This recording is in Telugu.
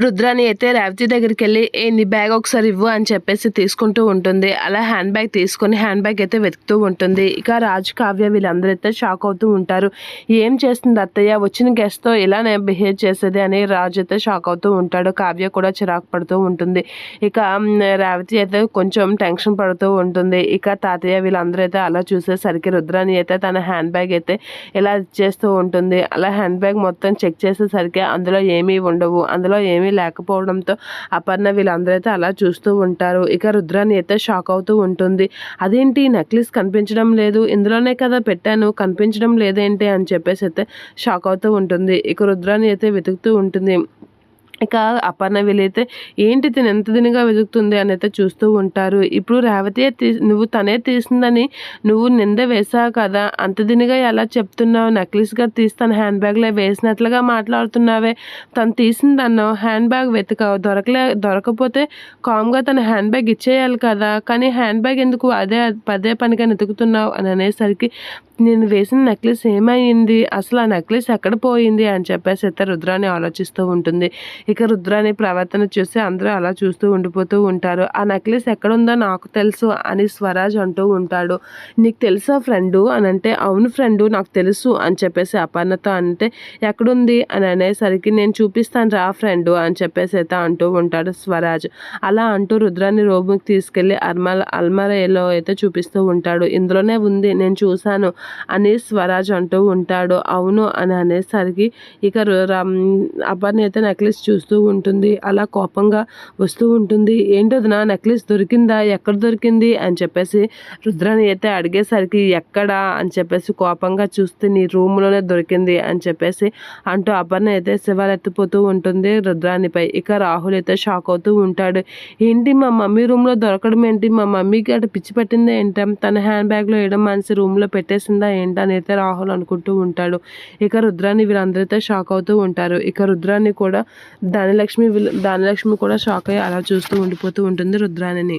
రుద్రాని అయితే రేవతి దగ్గరికి వెళ్ళి ఏ నీ బ్యాగ్ ఒకసారి ఇవ్వు అని చెప్పేసి తీసుకుంటూ ఉంటుంది. అలా హ్యాండ్ బ్యాగ్ తీసుకొని హ్యాండ్ బ్యాగ్ అయితే వెతుకుతూ ఉంటుంది. ఇక రాజు కావ్య వీళ్ళందరూ అయితే షాక్ అవుతూ ఉంటారు. ఏం చేస్తుంది అత్తయ్య? వచ్చిన గెస్ట్తో ఇలా నేను బిహేవ్ చేసేది? అని రాజు అయితే షాక్ అవుతూ ఉంటాడు. కావ్య కూడా చిరాకు పడుతూ ఉంటుంది. ఇక రేవతి అయితే కొంచెం టెన్షన్ పడుతూ ఉంటుంది. ఇక తాతయ్య వీళ్ళందరూ అయితే అలా చూసేసరికి రుద్రాని అయితే తన హ్యాండ్ బ్యాగ్ అయితే ఇలా చేస్తూ ఉంటుంది. అలా హ్యాండ్ బ్యాగ్ మొత్తం చెక్ చేసేసరికి అందులో ఏమీ ఉండవు. అందులో ఏమీ లేకపోవడంతో అపర్ణ వీళ్ళందరూ అయితే అలా చూస్తూ ఉంటారు. ఇక రుద్రాని అయితే షాక్ అవుతూ ఉంటుంది. అదేంటి? నెక్లెస్ కనిపించడం లేదు. ఇందులోనే కదా పెట్టాను. కనిపించడం లేదేంటి? అని చెప్పేసి అయితే షాక్ అవుతూ ఉంటుంది. ఇక రుద్రాని అయితే వెతుకుతూ ఉంటుంది. ఇక అపర్ణ వీళ్ళైతే ఏంటి తిని ఎంత దినిగా వెతుకుతుంది అని అయితే చూస్తూ ఉంటారు. ఇప్పుడు రేవతి తీ నువ్వు తనే తీసిందని నువ్వు నింద వేసావు కదా అంత దినిగా ఎలా చెప్తున్నావు? నెక్లెస్గా గారు తీస్తాను హ్యాండ్ బ్యాగ్లో వేసినట్లుగా మాట్లాడుతున్నావే. తను తీసిందన్నో హ్యాండ్ బ్యాగ్ వెతకావు. దొరకలే దొరకపోతే కామ్గా తన హ్యాండ్ బ్యాగ్ ఇచ్చేయాలి కదా. కానీ హ్యాండ్ బ్యాగ్ ఎందుకు అదే పదే పనిగా వెతుకుతున్నావు అని అనేసరికి నేను వేసిన నెక్లెస్ ఏమైంది? అసలు ఆ నెక్లెస్ ఎక్కడ పోయింది? అని చెప్పేసి అయితే రుద్రాని ఆలోచిస్తూ ఉంటుంది. ఇక రుద్రాని ప్రవర్తన చూసి అందరూ అలా చూస్తూ ఉండిపోతూ ఉంటారు. ఆ నెక్లెస్ ఎక్కడుందో నాకు తెలుసు అని స్వరాజ్ అంటూ ఉంటాడు. నీకు తెలుసా ఫ్రెండు? అని అంటే అవును ఫ్రెండు నాకు తెలుసు అని చెప్పేసి అపర్ణతో అంటే ఎక్కడుంది? అని అనేసరికి నేను చూపిస్తాను రా ఫ్రెండు అని చెప్పేసి అయితే అంటూ ఉంటాడు స్వరాజ్. అలా అంటూ రుద్రాన్ని రూమ్కి తీసుకెళ్ళి అల్మల అల్మరలో అయితే చూపిస్తూ ఉంటాడు. ఇందులోనే ఉంది నేను చూశాను అని స్వరాజ్ అంటూ ఉంటాడు. అవును అని అనేసరికి ఇక రు- అపర్ణ అయితే నెక్లెస్ చూస్తూ ఉంటుంది. అలా కోపంగా వస్తూ ఉంటుంది. ఏంటది నా నెక్లెస్ దొరికిందా? ఎక్కడ దొరికింది? అని చెప్పేసి రుద్రాని అయితే అడిగేసరికి ఎక్కడ? అని చెప్పేసి కోపంగా చూస్తే నీ రూమ్లోనే దొరికింది. అని చెప్పేసి అంటూ అపర్ణ అయితే శివాలు ఎత్తిపోతూ ఉంటుంది రుద్రానిపై. ఇక రాహుల్ అయితే షాక్ అవుతూ ఉంటాడు. ఏంటి మా మమ్మీ రూమ్లో దొరకడం ఏంటి? మా మమ్మీకి అటు పిచ్చి పెట్టిందా ఏంటం? తన హ్యాండ్ బ్యాగ్లో వేయడం మనిషి రూమ్లో పెట్టేసిందా ఏంటని అయితే రాహుల్ అనుకుంటూ ఉంటాడు. ఇక రుద్రాన్ని వీళ్ళందరితో షాక్ అవుతూ ఉంటారు. ఇక రుద్రాన్ని కూడా ధనలక్ష్మి ధనలక్ష్మి కూడా షాక్ అయ్యి అలా చూస్తూ ఉండిపోతూ ఉంటుంది రుద్రాణిని.